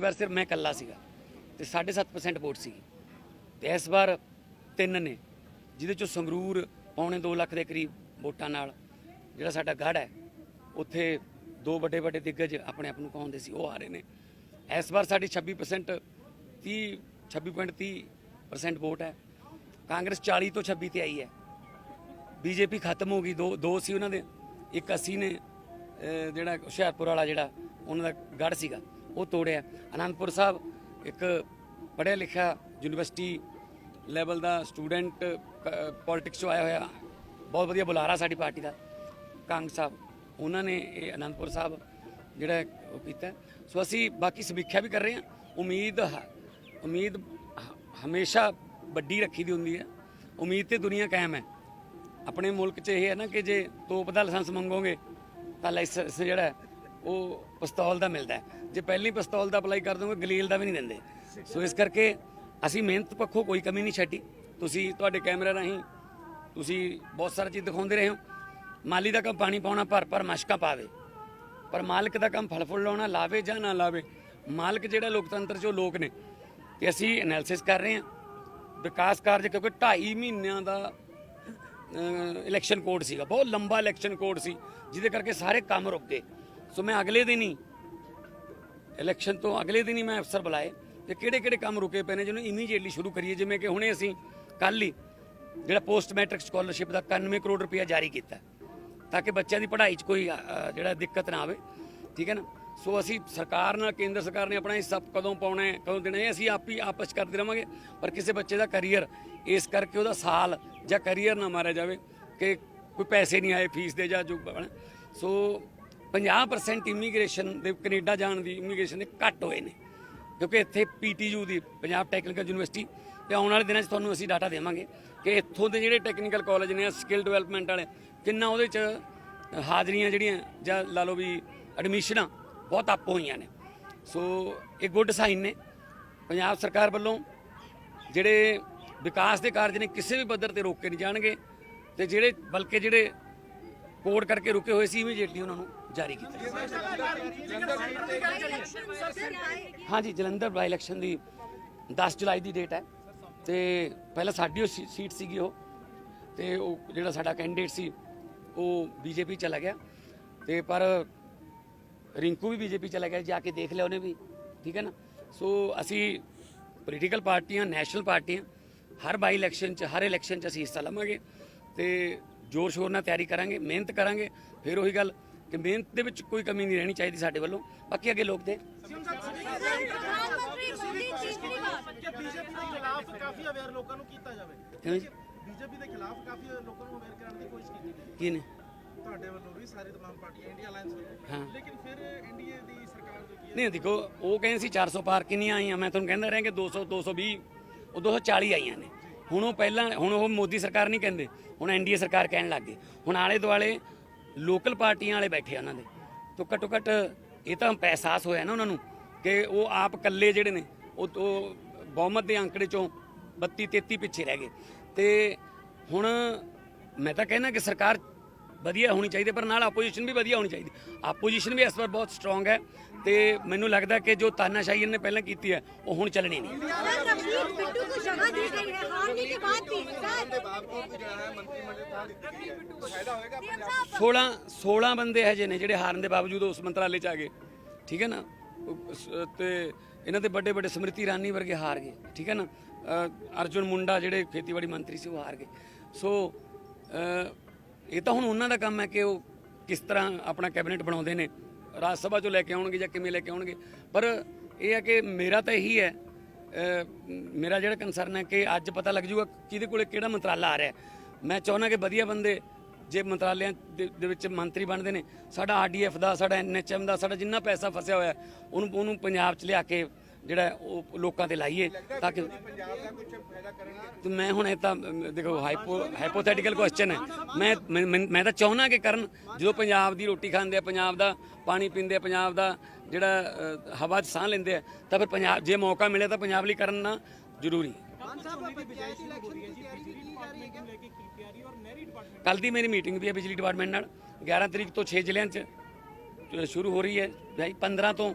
ਵਾਰ ਸਿਰਫ ਮੈਂ ਇਕੱਲਾ ਸੀਗਾ ਤੇ 7.5% ਵੋਟ ਸੀ ਤੇ ਇਸ ਵਾਰ ਤਿੰਨ ਨੇ, ਜਿਹਦੇ ਚੋਂ ਸੰਗਰੂਰ ਪੌਣੇ 2 ਲੱਖ ਦੇ ਕਰੀਬ ਵੋਟਾਂ ਨਾਲ ਜਿਹੜਾ ਸਾਡਾ ਗੜ ਹੈ, ਉੱਥੇ ਦੋ ਵੱਡੇ ਵੱਡੇ ਦਿੱਗਜ ਆਪਣੇ ਆਪ ਨੂੰ ਕਹਾਉਂਦੇ ਸੀ, ਉਹ ਆ ਰਹੇ ਨੇ। ਇਸ ਵਾਰ ਸਾਡੀ 26% 30 26.30% ਵੋਟ ਹੈ। ਕਾਂਗਰਸ 40 ਤੋਂ 26 ਤੇ ਆਈ ਹੈ। ਬੀਜੇਪੀ ਖਤਮ ਹੋ ਗਈ, ਦੋ ਦੋ ਸੀ ਉਹਨਾਂ ਦੇ, ਇੱਕ ਅਸੀਂ ਨੇ, ਅਹ ਜਿਹੜਾ ਹੁਸ਼ਿਆਰਪੁਰ ਵਾਲਾ ਜਿਹੜਾ, ਉਹਨਾਂ ਦਾ ਗੜ ਸੀਗਾ। ਉਹ ਤੋੜਿਆ। ਅਨੰਦਪੁਰ ਸਾਹਿਬ ਇੱਕ ਪੜ੍ਹਿਆ ਲਿਖਿਆ ਯੂਨੀਵਰਸਿਟੀ ਲੈਵਲ ਦਾ ਸਟੂਡੈਂਟ ਪੋਲਿਟਿਕਸ ਚੋਂ ਆਇਆ ਹੋਇਆ। ਬਹੁਤ ਵਧੀਆ ਬੁਲਾਰਾ ਸਾਡੀ ਪਾਰਟੀ ਦਾ, ਕੰਗ ਸਾਹਿਬ। ਉਹਨਾਂ ਨੇ ਇਹ ਅਨੰਦਪੁਰ ਸਾਹਿਬ ਜਿਹੜਾ ਉਹ ਕੀਤਾ। ਸੋ ਅਸੀਂ ਬਾਕੀ ਸਮੀਖਿਆ ਵੀ ਕਰ ਰਹੇ ਹਾਂ। ਉਮੀਦ ਹ- ਉਮੀਦ ਹ- ਹਮੇਸ਼ਾ ਵੱਡੀ ਰੱਖੀ ਦੀ ਹੁੰਦੀ ਹੈ। ਉਮੀਦ ਤੇ ਦੁਨੀਆ ਕਾਇਮ ਹੈ। ਆਪਣੇ ਮੁਲਕ 'ਚ ਇਹ ਹੈ ਨਾ ਕਿ ਜੇ ਤੋਪ ਦਾ ਲਾਇਸੈਂਸ ਮੰਗੋਗੇ, ਤਾਂ ਲਾਇਸੈਂਸ ਜਿਹੜਾ ਉਹ ਪਿਸਤੌਲ ਦਾ ਮਿਲਦਾ ਹੈ। ਜੇ ਪਹਿਲੀ ਪਿਸਤੌਲ ਦਾ ਅਪਲਾਈ ਕਰ ਦੋਗੇ, ਗਲੀਲ ਦਾ ਵੀ ਨਹੀਂ ਦਿੰਦੇ। ਸੋ ਇਸ ਕਰਕੇ ਅਸੀਂ ਮਿਹਨਤ ਪੱਖੋਂ ਕੋਈ ਕਮੀ ਨਹੀਂ ਛੱਡੀ। ਤੁਸੀਂ ਤੁਹਾਡੇ ਕੈਮਰੇ ਰਾਹੀਂ ਤੁਸੀਂ ਬਹੁਤ ਸਾਰਾ ਚੀਜ਼ ਦਿਖਾਉਂਦੇ ਰਹੇ ਹੋ। ਮਾਲੀ ਦਾ ਕੰਮ ਪਾਣੀ ਪਾਉਣਾ, ਭਰ ਭਰ ਮਸ਼ਕਾਂ ਪਾਵੇ ਪਰ ਮਾਲਕ ਦਾ ਕੰਮ ਫਲ ਫੁੱਲ ਲਾਉਣਾ, ਲਾਵੇ ਜਾਂ ਨਾ ਲਾਵੇ, ਮਾਲਕ ਜਿਹੜਾ ਲੋਕਤੰਤਰ ਚੋਂ ਲੋਕ ਨੇ। ਤੇ ਅਸੀਂ ਐਨਾਲਿਸਿਸ ਕਰ ਰਹੇ ਹਾਂ। ਵਿਕਾਸ ਕਾਰਜ ਕਿਉਂਕਿ 2.5 ਮਹੀਨਿਆਂ ਦਾ ਇਲੈਕਸ਼ਨ ਕੋਡ ਸੀਗਾ। ਬਹੁਤ ਲੰਬਾ ਇਲੈਕਸ਼ਨ ਕੋਡ ਸੀ, ਜਿਹਦੇ ਕਰਕੇ ਸਾਰੇ ਕੰਮ ਰੁਕ ਗਏ। ਸੋ ਮੈਂ ਅਗਲੇ ਦਿਨ ਹੀ ਇਲੈਕਸ਼ਨ ਤੋਂ ਅਗਲੇ ਦਿਨ ਹੀ ਮੈਂ ਅਫਸਰ ਬੁਲਾਏ ਤੇ ਕਿਹੜੇ ਕਿਹੜੇ ਕੰਮ ਰੁਕੇ ਪਏ ਨੇ ਜਿਹਨੂੰ ਇਮੀਡੀਏਟਲੀ ਸ਼ੁਰੂ ਕਰੀਏ। ਜਿਵੇਂ ਕਿ ਹੁਣੇ ਅਸੀਂ ਕੱਲ ਹੀ ਜਿਹੜਾ ਪੋਸਟ ਮੈਟ੍ਰਿਕ ਸਕਾਲਰਸ਼ਿਪ ਦਾ 91 ਕਰੋੜ ਰੁਪਇਆ ਜਾਰੀ ਕੀਤਾ ਤਾਂ ਕਿ ਬੱਚਿਆਂ ਦੀ ਪੜ੍ਹਾਈ 'ਚ ਕੋਈ ਜਿਹੜਾ ਦਿੱਕਤ ਨਾ ਆਵੇ। ਠੀਕ ਹੈ ਨਾ? ਸੋ ਅਸੀਂ ਸਰਕਾਰ ਨਾਲ, ਕੇਂਦਰ ਸਰਕਾਰ ਨੇ ਆਪਣਾ ਹਿੱਸਾ ਕਦੋਂ ਪਾਉਣਾ ਹੈ, ਕਦੋਂ ਦੇਣਾ ਹੈ, ਅਸੀਂ ਆਪ ਹੀ ਆਪਸ 'ਚ ਕਰਦੇ ਰਵਾਂਗੇ। ਪਰ ਕਿਸੇ ਬੱਚੇ ਦਾ ਕੈਰੀਅਰ ਇਸ ਕਰਕੇ ਉਹਦਾ ਸਾਲ ਜਾਂ ਕੈਰੀਅਰ ਨਾ ਮਾਰਿਆ ਜਾਵੇ ਕਿ ਕੋਈ ਪੈਸੇ ਨਹੀਂ ਆਏ ਫੀਸ ਦੇ ਜਾਂ ਜੋ ਬਣਾ। ਸੋ 50% ਇਮੀਗ੍ਰੇਸ਼ਨ ਦੇ ਕੈਨੇਡਾ ਜਾਣ ਦੀ ਇਮੀਗ੍ਰੇਸ਼ਨ ਦੇ ਘੱਟ ਹੋਏ ਨੇ। ਕਿਉਂਕਿ ਇੱਥੇ ਪੀਟੀਯੂ ਦੀ ਪੰਜਾਬ ਟੈਕਨੀਕਲ ਯੂਨੀਵਰਸਿਟੀ ਤੇ ਆਉਣ ਵਾਲੇ ਦਿਨਾਂ 'ਚ ਤੁਹਾਨੂੰ ਅਸੀਂ ਡਾਟਾ ਦੇਵਾਂਗੇ ਕਿ ਇੱਥੋਂ ਦੇ ਜਿਹੜੇ ਟੈਕਨੀਕਲ ਕਾਲਜ ਨੇ ਸਕਿੱਲ ਡਿਵੈਲਪਮੈਂਟ ਵਾਲੇ, ਕਿੰਨਾ ਉਹਦੇ 'ਚ ਹਾਜ਼ਰੀਆਂ ਜਿਹੜੀਆਂ ਜਾਂ ਲਾ ਲਓ ਵੀ ਐਡਮਿਸ਼ਨਾਂ ਬਹੁਤ ਅੱਪ ਹੋਈਆਂ ਨੇ। ਸੋ ਇਹ ਗੁੱਡ ਸਾਈਨ ਨੇ। ਪੰਜਾਬ ਸਰਕਾਰ ਵੱਲੋਂ ਜਿਹੜੇ ਵਿਕਾਸ ਦੇ ਕਾਰਜ ਨੇ, ਕਿਸੇ ਵੀ ਪੱਧਰ ਤੇ ਰੋਕੇ ਨਹੀਂ ਜਾਣਗੇ ਤੇ ਜਿਹੜੇ, ਬਲਕਿ ਜਿਹੜੇ ਕੋਡ ਕਰਕੇ ਰੁਕੇ ਹੋਏ ਸੀ ਇਮੀਡੀਏਟਲੀ ਉਹਨਾਂ ਨੂੰ ਜਾਰੀ ਕੀਤਾ। ਹਾਂਜੀ, ਜਲੰਧਰ ਬਾਈ ਇਲੈਕਸ਼ਨ ਦੀ 10 ਜੁਲਾਈ ਦੀ ਡੇਟ ਹੈ। ਤੇ ਪਹਿਲਾਂ ਸਾਡੀ ਉਹ ਸੀ- ਸੀਟ ਸੀਗੀ ਉਹ। ਤੇ ਉਹ ਜਿਹੜਾ ਸਾਡਾ ਕੈਂਡੀਡੇਟ ਸੀ, ਉਹ ਬੀਜੇਪੀ ਚਲਾ ਗਿਆ। ਤੇ ਪਰ ਰਿੰਕੂ ਵੀ ਬੀਜੇਪੀ ਚਲਾ ਗਿਆ, ਜਾ ਕੇ ਦੇਖ ਲਿਆ ਉਹਨੇ ਵੀ। ਠੀਕ ਹੈ ਨਾ? ਸੋ ਅਸੀਂ ਪੋਲੀਟੀਕਲ ਪਾਰਟੀਆਂ ਨੈਸ਼ਨਲ ਪਾਰਟੀਆਂ, ਹਰ ਬਾਈ ਇਲੈਕਸ਼ਨ 'ਚ, ਹਰ ਇਲੈਕਸ਼ਨ 'ਚ ਅਸੀਂ ਹਿੱਸਾ ਲਵਾਂਗੇ। ਤੇ ਜ਼ੋਰ ਸ਼ੋਰ ਨਾਲ ਤਿਆਰੀ ਕਰਾਂਗੇ, ਮਿਹਨਤ ਕਰਾਂਗੇ। ਫਿਰ ਉਹੀ ਗੱਲ ਕਿ ਮਿਹਨਤ ਦੇ ਵਿੱਚ ਕੋਈ ਕਮੀ ਨਹੀਂ ਰਹਿਣੀ ਚਾਹੀਦੀ ਸਾਡੇ ਵੱਲੋਂ। ਬਾਕੀ ਅੱਗੇ ਲੋਕ ਦੇ। ਬੀਜੇਪੀ ਦੇ ਖਿਲਾਫ ਕਾਫੀ ਲੋਕਾਂ ਨੂੰ ਅਵੇਅਰ ਕਰਨ ਦੀ ਕੋਸ਼ਿਸ਼ ਕੀਤੀ ਗਈ ਕੀ ਨੇ? ਤੁਹਾਡੇ ਵੱਲੋਂ ਵੀ ਸਾਰੇ ਤਮਾਮ ਪਾਰਟੀਆਂ ਇੰਡੀਆ ਅਲਾਈਅੰਸ ਵੱਲੋਂ ਲੇਕਿਨ ਫਿਰ ਐਨਡੀਏ ਦੀ ਸਰਕਾਰ ਜੋ ਕੀ ਨਹੀਂ, ਦੇਖੋ, ਉਹ ਕਹਿੰਦੇ ਸੀ 400 ਪਾਰ ਕਿੰਨੀਆਂ ਆਈਆਂ? ਮੈਂ ਤੁਹਾਨੂੰ ਕਹਿੰਦਾ ਰਿਹਾ ਕਿ 200 220 ਉਹ 240 ਆਈਆਂ ਨੇ। ਹੁਣ ਉਹ ਪਹਿਲਾਂ, ਹੁਣ ਉਹ ਮੋਦੀ ਸਰਕਾਰ ਨਹੀਂ ਕਹਿੰਦੇ, ਹੁਣ ਐਨਡੀਏ ਸਰਕਾਰ ਕਹਿਣ ਲੱਗ ਗਈ ਹੁਣ ਆਲੇ ਦੁਆਲੇ ਲੋਕਲ ਪਾਰਟੀਆਂ ਵਾਲੇ ਬੈਠੇ ਆ ਉਹਨਾਂ ਦੇ। ਤੋਂ ਘੱਟੋ ਘੱਟ ਇਹ ਤਾਂ ਅਹਿਸਾਸ ਹੋਇਆ ਨਾ ਉਹਨਾਂ ਨੂੰ ਕਿ ਉਹ ਆਪ ਇਕੱਲੇ ਜਿਹੜੇ ਨੇ, ਉਹ ਬਹੁਮਤ ਦੇ ਅੰਕੜੇ ਚੋਂ 32 33 ਪਿੱਛੇ ਰਹਿ ਗਏ। ਤੇ ਹੁਣ ਮੈਂ ਤਾਂ ਕਹਿੰਦਾ ਕਿ ਸਰਕਾਰ ਵਧੀਆ ਹੋਣੀ ਚਾਹੀਦੀ ਪਰ ਨਾਲ ਆਪੋਜੀਸ਼ਨ ਵੀ ਵਧੀਆ ਹੋਣੀ ਚਾਹੀਦੀ ਆਪੋਜੀਸ਼ਨ ਵੀ ਇਸ ਵਾਰ ਬਹੁਤ ਸਟਰੋਂਗ ਹੈ ਤੇ ਮੈਨੂੰ ਲੱਗਦਾ ਕਿ ਜੋ ਤਾਨਾਸ਼ਾਹੀ ਇਹਨੇ ਪਹਿਲਾਂ ਕੀਤੀ ਹੈ, ਉਹ ਹੁਣ ਚੱਲਣੀ ਨਹੀਂ ਸੋਲਾਂ 16 ਬੰਦੇ ਹੈ ਜਿਹਨੇ ਜਿਹੜੇ ਹਾਰਨ ਦੇ ਬਾਵਜੂਦ ਉਸ ਮੰਤਰਾਲੇ ਚ ਆ ਗਏ, ਠੀਕ ਹੈ ਨਾ? ਤੇ ਇਹਨਾਂ ਦੇ ਵੱਡੇ ਵੱਡੇ ਸਮ੍ਰਿਤੀ ਰਾਨੀ ਵਰਗੇ ਹਾਰ ਗਏ, ਠੀਕ ਹੈ ਨਾ? ਅਰਜੁਨ ਮੁੰਡਾ ਜਿਹੜੇ ਖੇਤੀਬਾੜੀ ਮੰਤਰੀ ਸੀ, ਉਹ ਹਾਰ ਗਏ। ਸੋ ਇਹ ਤਾਂ ਹੁਣ ਉਹਨਾਂ ਦਾ ਕੰਮ ਹੈ ਕਿ ਉਹ ਕਿਸ ਤਰ੍ਹਾਂ ਆਪਣਾ ਕੈਬਨਿਟ ਬਣਾਉਂਦੇ ਨੇ, ਰਾਜ ਸਭਾ ਚੋਂ ਲੈ ਕੇ ਆਉਣਗੇ ਜਾਂ ਕਿਵੇਂ ਲੈ ਕੇ ਆਉਣਗੇ। ਪਰ ਇਹ ਹੈ ਕਿ ਮੇਰਾ ਤਾਂ ਇਹੀ ਹੈ ਮੇਰਾ ਜਿਹੜਾ ਕੰਸਰਨ ਹੈ ਕਿ ਅੱਜ ਪਤਾ ਲੱਗ ਜੂਗਾ ਕਿਹਦੇ ਕੋਲੇ ਕਿਹੜਾ ਮੰਤਰਾਲਾ ਆ ਰਿਹਾ ਮੈਂ ਚਾਹੁੰਦਾ ਕਿ ਵਧੀਆ ਬੰਦੇ ਜੇ ਮੰਤਰਾਲਿਆਂ ਦੇ ਵਿੱਚ ਮੰਤਰੀ ਬਣਦੇ ਨੇ, ਸਾਡਾ ਆਰਡੀਐਫ ਦਾ, ਸਾਡਾ ਐਨਐਚਐਮ ਦਾ, ਸਾਡਾ ਜਿੰਨਾ ਪੈਸਾ ਫਸਿਆ ਹੋਇਆ, ਉਹਨੂੰ ਉਹਨੂੰ ਪੰਜਾਬ 'ਚ ਲਿਆ ਕੇ ਜਿਹੜਾ ਉਹ ਲੋਕਾਂ ਤੇ ਲਾਈਏ ਤਾਂ ਕਿ ਤੇ ਮੈਂ ਹੁਣ ਇਹ ਤਾਂ ਦੇਖੋ ਹਾਈਪੋ ਹਾਈਪੋਥੈਟੀਕਲ ਕੁਐਸਚਨ ਹੈ। ਮੈਂ, ਮੈਂ- ਤਾਂ ਚਾਹੁੰਦਾ ਕਿ ਕਰਨ, ਜਦੋਂ ਪੰਜਾਬ ਦੀ ਰੋਟੀ ਖਾਂਦੇ ਆ, ਪੰਜਾਬ ਦਾ ਪਾਣੀ ਪੀਂਦੇ ਆ, ਪੰਜਾਬ ਦਾ ਜਿਹੜਾ ਹਵਾ 'ਚ ਸਾਹ ਲੈਂਦੇ ਆ, ਤਾਂ ਫਿਰ ਪੰਜਾਬ ਜੇ ਮੌਕਾ ਮਿਲੇ ਤਾਂ ਪੰਜਾਬ ਲਈ ਕਰਨਾ ਜ਼ਰੂਰੀ। ਕੱਲ ਦੀ ਮੇਰੀ ਮੀਟਿੰਗ ਵੀ ਹੈ ਬਿਜਲੀ ਡਿਪਾਰਟਮੈਂਟ ਨਾਲ। 11 ਤਰੀਕ ਤੋਂ 6 ਜ਼ਿਲ੍ਹਿਆਂ 'ਚ ਸ਼ੁਰੂ ਹੋ ਰਹੀ ਹੈ। ਭਾਈ 15 ਤੋਂ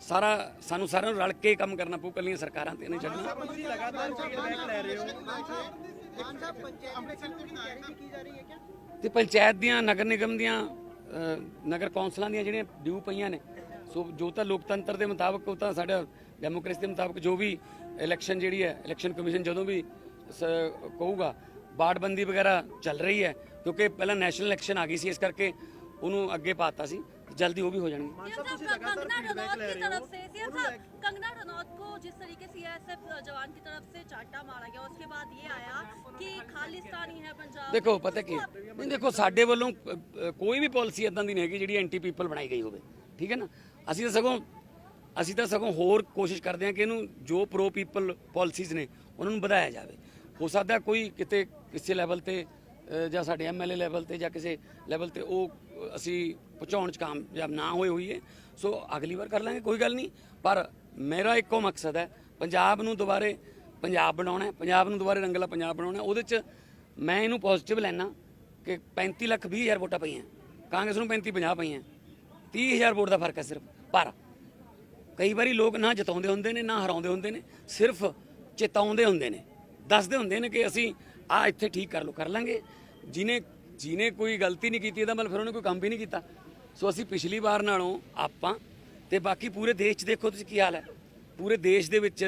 ਸਾਰਾ ਸਾਨੂੰ ਸਾਰਿਆਂ ਨੂੰ ਰਲ ਕੇ ਕੰਮ ਕਰਨਾ ਪਊ ਕੱਲੀਆਂ ਸਰਕਾਰਾਂ ਤੇ ਨਹੀਂ ਛੱਡਣਾ ਤੁਸੀਂ ਲਗਾਤਾਰ ਫੀਡਬੈਕ ਲੈ ਰਹੇ ਹੋ। ਤੇ ਪੰਚਾਇਤ ਦੀਆਂ ਨਗਰ ਨਿਗਮ ਦੀਆਂ ਨਗਰ ਕੌਂਸਲਾਂ ਦੀਆਂ ਜਿਹੜੀਆਂ ਡਿਊ ਪਈਆਂ ਨੇ ਸੋ ਜੋ ਤਾਂ ਲੋਕਤੰਤਰ ਦੇ ਮੁਤਾਬਕ ਉਹ ਤਾਂ ਸਾਡਾ ਡੈਮੋਕ੍ਰੇਸੀ ਦੇ ਮੁਤਾਬਕ ਜੋ ਵੀ ਇਲੈਕਸ਼ਨ ਜਿਹੜੀ ਹੈ ਇਲੈਕਸ਼ਨ ਕਮਿਸ਼ਨ ਜਦੋਂ ਵੀ ਕਹੂਗਾ ਬਾੜਬੰਦੀ ਵਗੈਰਾ ਚੱਲ ਰਹੀ ਹੈ ਕਿਉਂਕਿ ਪਹਿਲਾਂ ਨੈਸ਼ਨਲ ਇਲੈਕਸ਼ਨ ਆ ਗਈ ਸੀ ਇਸ ਕਰਕੇ ਉਹਨੂੰ ਅੱਗੇ ਪਾਤਾ ਸੀ। ਜਲਦੀ ਉਹ ਵੀ ਹੋ ਜਾਣਗੇ सीएम साहब कंगना रनौत की तरफ से सीएम साहब कंगना रनौत को जिस तरीके से सीआईएसएफ जवान की तरफ से चाटा मारा गया उसके बाद ये आया कि खालिस्तानी है पंजाब ਦੇਖੋ ਪਤਾ ਕੀ ਹੈ? ਨਹੀਂ ਦੇਖੋ ਸਾਡੇ ਵੱਲੋਂ ਅ, ਅ, ਕੋਈ ਵੀ ਪਾਲਿਸੀ ਇਦਾਂ ਦੀ ਨਹੀਂ ਹੈਗੀ ਜਿਹੜੀ ਐਂਟੀ ਪੀਪਲ ਬਣਾਈ ਗਈ ਹੋਵੇ ਠੀਕ ਹੈ ਨਾ ਅਸੀਂ ਤਾਂ ਸਗੋਂ ਅਸੀਂ ਤਾਂ ਸਗੋਂ ਹੋਰ ਕੋਸ਼ਿਸ਼ ਕਰਦੇ ਹਾਂ ਕਿ ਇਹਨੂੰ ਜੋ ਪ੍ਰੋ ਪੀਪਲ ਪਾਲਿਸੀਜ਼ ਨੇ ਉਹਨਾਂ ਨੂੰ ਵਧਾਇਆ ਜਾਵੇ ਹੋ ਸਕਦਾ ਕੋਈ ਕਿਤੇ ਕਿਸੇ ਲੈਵਲ ਤੇ ਅ, ਜਾਂ ਸਾਡੇ ਐਮਐਲਏ ਲੈਵਲ ਤੇ ਜਾਂ ਕਿਸੇ ਲੈਵਲ ਤੇ ਉਹ ਅ, ਅਸੀਂ ਪਹੁੰਚਾਉਣ ਚ ਕਾਮਯਾਬ ਨਾ ਹੋਏ ਹੋਈਏ। ਸੋ ਅਗਲੀ ਵਾਰ ਕਰ ਲਾਂਗੇ, ਕੋਈ ਗੱਲ ਨਹੀਂ। ਪਰ ਮੇਰਾ ਇੱਕੋ ਮਕਸਦ ਹੈ, ਪੰਜਾਬ ਨੂੰ ਦੁਬਾਰੇ ਪੰਜਾਬ ਬਣਾਉਣਾ ਹੈ। ਪੰਜਾਬ ਨੂੰ ਦੁਬਾਰੇ ਰੰਗਲਾ ਪੰਜਾਬ ਬਣਾਉਣਾ ਹੈ। ਉਹਦੇ ਚ ਮੈਂ ਇਹਨੂੰ ਪੋਜ਼ਿਟਿਵ ਲੈਣਾ ਕਿ 35 ਲੱਖ 20 ਹਜ਼ਾਰ ਵੋਟਾਂ ਪਈਆਂ। ਕਾਂਗਰਸ ਨੂੰ 35 50 ਪਈਆਂ। 30 ਹਜ਼ਾਰ ਵੋਟ ਦਾ ਫ਼ਰਕ ਹੈ ਸਿਰਫ। ਪਰ ਕਈ ਵਾਰੀ ਲੋਕ ਨਾ ਜਿਤਾਉਂਦੇ ਹੁੰਦੇ ਨੇ, ਨਾ ਹਰਾਉਂਦੇ ਹੁੰਦੇ ਨੇ, ਸਿਰਫ ਚੇਤਾਉਂਦੇ ਹੁੰਦੇ ਨੇ। ਦੱਸਦੇ ਹੁੰਦੇ ਨੇ ਕਿ ਅਸੀਂ ਆ ਇੱਥੇ ਠੀਕ ਕਰ ਲੋ ਕਰ ਲਾਂਗੇ। ਜਿਨੇ ਜਿਨੇ ਕੋਈ ਗਲਤੀ ਨਹੀਂ ਕੀਤੀ, ਇਹਦਾ ਮਤਲਬ ਫਿਰ ਉਹਨੇ ਕੋਈ ਕੰਮ ਵੀ ਨਹੀਂ ਕੀਤਾ। ਸੋ ਅਸੀਂ ਪਿਛਲੀ ਵਾਰ ਨਾਲੋਂ ਆਪਾਂ ਤੇ ਬਾਕੀ ਪੂਰੇ ਦੇਸ਼ 'ਚ ਦੇਖੋ ਤੁਸੀਂ ਕੀ ਹਾਲ ਹੈ। ਪੂਰੇ ਦੇਸ਼ ਦੇ ਵਿੱਚ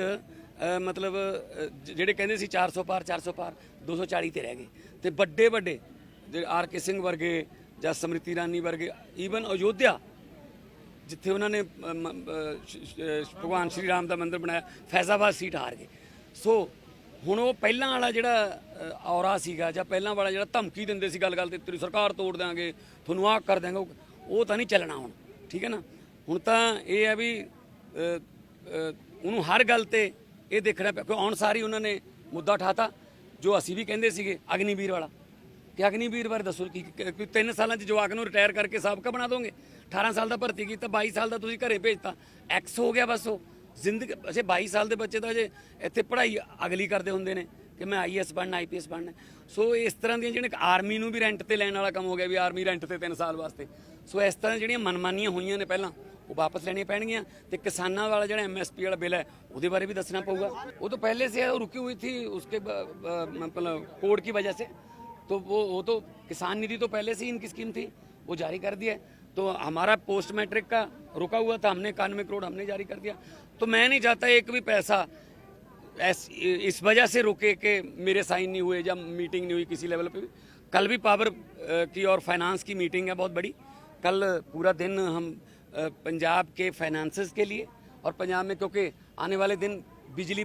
ਮਤਲਬ ਜਿਹੜੇ ਕਹਿੰਦੇ ਸੀ 400 ਪਾਰ 400 ਪਾਰ 240 ਤੇ ਰਹਿ ਗਏ। ਤੇ ਵੱਡੇ ਵੱਡੇ, ਜਿਹੜੇ ਆਰ ਕੇ ਸਿੰਘ ਵਰਗੇ ਜਾਂ ਸਮ੍ਰਿਤੀ ਇਰਾਨੀ ਵਰਗੇ ਈਵਨ ਅਯੋਧਿਆ, ਜਿੱਥੇ ਉਹਨਾਂ ਨੇ ਭਗਵਾਨ ਸ਼੍ਰੀ ਰਾਮ ਦਾ ਮੰਦਿਰ ਬਣਾਇਆ, ਫੈਜ਼ਾਬਾਦ ਸੀਟ ਹਾਰ ਗਏ। ਸੋ ਹੁਣ ਉਹ ਪਹਿਲਾਂ ਵਾਲਾ ਜਿਹੜਾ ਔਰਾ ਸੀਗਾ ਜਾਂ ਪਹਿਲਾਂ ਵਾਲਾ ਜਿਹੜਾ ਧਮਕੀ ਦਿੰਦੇ ਸੀ ਗੱਲ ਗੱਲ ਤੇ, ਤੇਰੀ ਸਰਕਾਰ ਤੋੜ ਦਿਆਂਗੇ, ਤੁਹਾਨੂੰ ਆਹ ਕਰ ਦਿਆਂਗੇ ਉਹ- ਤਾਂ ਨਹੀਂ ਚੱਲਣਾ ਹੁਣ, ਠੀਕ ਹੈ ਨਾ? ਹੁਣ ਤਾਂ ਇਹ ਹੈ ਵੀ ਉਹਨੂੰ ਹਰ ਗੱਲ ਤੇ ਇਹ ਦੇਖਣਾ ਪਿਆ ਕਿਉਂ ਆਉਣ ਸਾਰੀ ਉਹਨਾਂ ਨੇ ਮੁੱਦਾ ਉਠਾਤਾ, ਜੋ ਅਸੀਂ ਵੀ ਕਹਿੰਦੇ ਸੀਗੇ, ਅਗਨੀਵੀਰ ਵਾਲਾ। ਕਿ ਅਗਨੀਵੀਰ ਬਾਰੇ ਦੱਸੋ, ਕੀ, ਕੀ- ਕੋਈ 3 ਸਾਲਾਂ ਚ ਜਵਾਕ ਨੂੰ ਰਿਟਾਇਰ ਕਰਕੇ ਸਾਬਕਾ ਬਣਾ ਦੋਗੇ? 18 ਸਾਲ ਦਾ ਭਰਤੀ ਕੀਤਾ 22 ਸਾਲ ਦਾ ਤੁਸੀਂ ਘਰੇ ਭੇਜਤਾ ਐਕਸ ਹੋ ਗਿਆ ਬਸ ਉਹ। ਜ਼ਿੰਦਗੀ ਅਜੇ 22 ਸਾਲ ਦੇ ਬੱਚੇ ਤਾਂ ਜੇ ਇੱਥੇ ਪੜ੍ਹਾਈ ਅਗਲੀ ਕਰਦੇ ਹੁੰਦੇ ਨੇ, ਕਿ ਮੈਂ ਆਈਐਸ ਬਣਨਾ ਆਈਪੀਐਸ ਬਣਨਾ। ਸੋ ਇਸ ਤਰ੍ਹਾਂ ਦੀਆਂ ਜਿਹੜੀਆਂ ਆਰਮੀ ਨੂੰ ਵੀ ਰੈਂਟ ਤੇ ਲੈਣ ਵਾਲਾ ਕੰਮ ਹੋ ਗਿਆ, ਵੀ ਆਰਮੀ ਰੈਂਟ ਤੇ 3 ਸਾਲ ਵਾਸਤੇ। ਸੋ ਇਸ ਤਰ੍ਹਾਂ ਜਿਹੜੀਆਂ ਮਨਮਾਨੀਆਂ ਹੋਈਆਂ ਨੇ ਪਹਿਲਾਂ ਉਹ ਵਾਪਸ ਲੈਣੀਆਂ ਪੈਣਗੀਆਂ ਤੇ ਕਿਸਾਨਾਂ ਵਾਲਾ ਜਿਹੜਾ ਐਮਐਸਪੀ ਵਾਲਾ ਬਿੱਲ ਹੈ ਉਹਦੇ ਬਾਰੇ ਵੀ ਦੱਸਣਾ ਪਊਗਾ ਉਹ ਤਾਂ ਪਹਿਲੇ ਸੇ ਹੈ, ਉਹ ਰੁਕੀ ਹੋਈ थी उसके ब- ब- मतलब कोड की वजह से तो वो वो तो किसान निधि तो पहले से ही इनकी स्कीम थी वो जारी कर दिया है तो हमारा पोस्ट मैट्रिक का रुका हुआ था हमने इक्यानवे करोड़ हमने जारी कर दिया तो मैं नहीं चाहता एक भी पैसा ऐस, इस वजह से रुके कि मेरे साइन नहीं हुए या मीटिंग नहीं हुई किसी लेवल पे भी कल भी पावर अ, की और फाइनेंस की मीटिंग है बहुत बड़ी कल पूरा दिन हम पंजाब के फाइनेंसेस के लिए और पंजाब में क्योंकि आने वाले दिन बिजली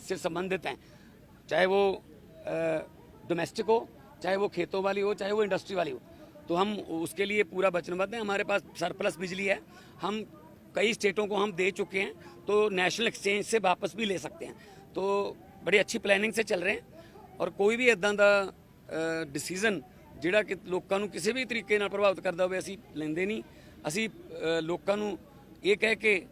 से संबंधित हैं। चाहे वो डोमेस्टिक हो, चाहे वो खेतों वाली हो, चाहे वो इंडस्ट्री वाली हो तो हम उसके लिए पूरा वचनबद्ध हैं। हमारे पास सरप्लस बिजली है। हम कई स्टेटों को हम दे चुके हैं तो नेशनल एक्सचेंज से वापस भी ले सकते हैं। तो बड़ी अच्छी प्लानिंग से चल रहे हैं और कोई भी इदा का डिसीज़न ਜਿਹੜਾ ਕਿ ਲੋਕਾਂ ਨੂੰ ਕਿਸੇ ਵੀ ਤਰੀਕੇ ਨਾਲ ਪ੍ਰਭਾਵਿਤ ਕਰਦਾ ਹੋਵੇ, ਅਸੀਂ ਲੈਂਦੇ ਨਹੀਂ। ਅਸੀਂ ਲੋਕਾਂ ਨੂੰ ਇਹ ਕਹਿ ਕੇ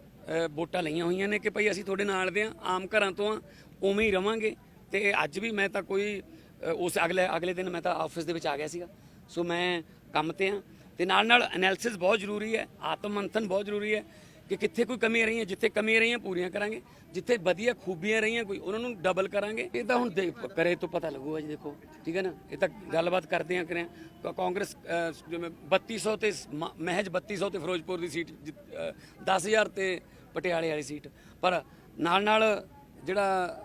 ਵੋਟਾਂ ਲਈਆਂ ਹੋਈਆਂ ਨੇ ਕਿ ਭਈ ਅਸੀਂ ਤੁਹਾਡੇ ਨਾਲ ਦੇ ਆ, ਆਮ ਘਰਾਂ ਤੋਂ ਆ, ਉਵੇਂ ਹੀ ਰਵਾਂਗੇ। ਤੇ ਅੱਜ ਵੀ ਮੈਂ ਤਾਂ ਕੋਈ ਉਸ ਅਗਲੇ ਅਗਲੇ ਦਿਨ ਮੈਂ ਤਾਂ ਆਫਿਸ ਦੇ ਵਿੱਚ ਆ ਗਿਆ ਸੀਗਾ। ਸੋ ਮੈਂ ਕੰਮ ਤੇ ਆ। ਤੇ ਨਾਲ ਨਾਲ ਐਨਾਲਿਸਿਸ ਬਹੁਤ ਜ਼ਰੂਰੀ ਹੈ ਆਤਮ ਮੰਥਨ ਬਹੁਤ ਜ਼ਰੂਰੀ ਹੈ। ਕਿ ਕਿੱਥੇ ਕੋਈ ਕਮੀ ਰਹੀਆਂ ਜਿੱਥੇ ਕਮੀ ਰਹੀਆਂ ਪੂਰੀਆਂ ਕਰਾਂਗੇ ਜਿੱਥੇ ਵਧੀਆ ਖੂਬੀਆਂ ਰਹੀਆਂ ਕੋਈ ਉਹਨਾਂ ਨੂੰ ਡਬਲ ਕਰਾਂਗੇ। ਇਹ ਤਾਂ ਹੁਣ ਦੇਖ- ਕਰੇ ਤੋਂ ਪਤਾ ਲੱਗੂਗਾ ਜੀ ਦੇਖੋ ਠੀਕ ਹੈ ਨਾ? ਇਹ ਤਾਂ ਗੱਲਬਾਤ ਕਰਦੇ ਆ ਕਰਿਆ ਕਾਂਗਰਸ ਅਹ, ਜਿਵੇਂ 3200 ਤੇ ਮ- ਮਹਿਜ 3200 ਤੇ ਫਿਰੋਜ਼ਪੁਰ ਦੀ ਸੀਟ ਜਿੱਤ- ਅਹ, 10000 ਤੇ ਪਟਿਆਲੇ ਵਾਲੀ ਸੀਟ। ਪਰ ਨਾਲ ਨਾਲ ਜਿਹੜਾ